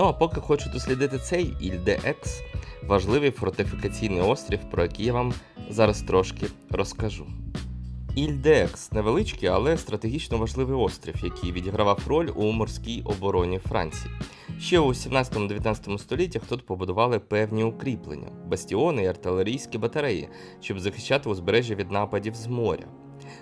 Ну а поки хочу дослідити цей Ільде Екс, важливий фортифікаційний острів, про який я вам зараз трошки розкажу. Ільдекс невеличкий, але стратегічно важливий острів, який відігравав роль у морській обороні Франції. Ще у 17-19 століттях тут побудували певні укріплення, бастіони і артилерійські батареї, щоб захищати узбережжя від нападів з моря.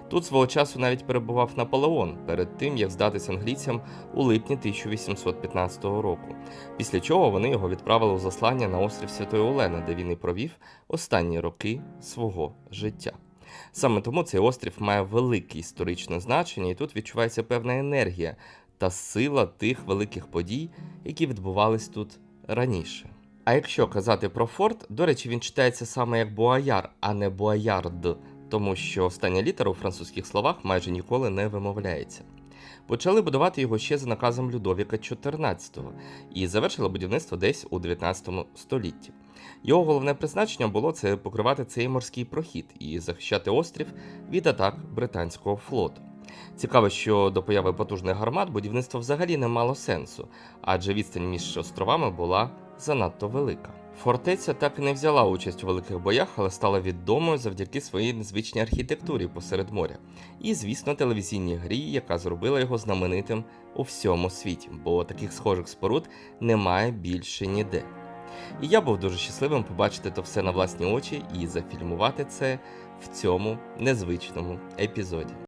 Тут свого часу навіть перебував Наполеон перед тим, як здатись англійцям у липні 1815 року, після чого вони його відправили у заслання на острів Святої Олени, де він і провів останні роки свого життя. Саме тому цей острів має велике історичне значення, і тут відчувається певна енергія та сила тих великих подій, які відбувались тут раніше. А якщо казати про форт, до речі, він читається саме як Буаяр, а не Буаярд, тому що остання літера у французьких словах майже ніколи не вимовляється. Почали будувати його ще за наказом Людовіка XIV і завершили будівництво десь у 19 столітті. Його головне призначення було це покривати цей морський прохід і захищати острів від атак британського флоту. Цікаво, що до появи потужних гармат будівництво взагалі не мало сенсу, адже відстань між островами була занадто велика. Фортеця так і не взяла участь у великих боях, але стала відомою завдяки своїй незвичній архітектурі посеред моря. І, звісно, телевізійній грі, яка зробила його знаменитим у всьому світі, бо таких схожих споруд немає більше ніде. І я був дуже щасливим побачити то все на власні очі і зафільмувати це в цьому незвичному епізоді.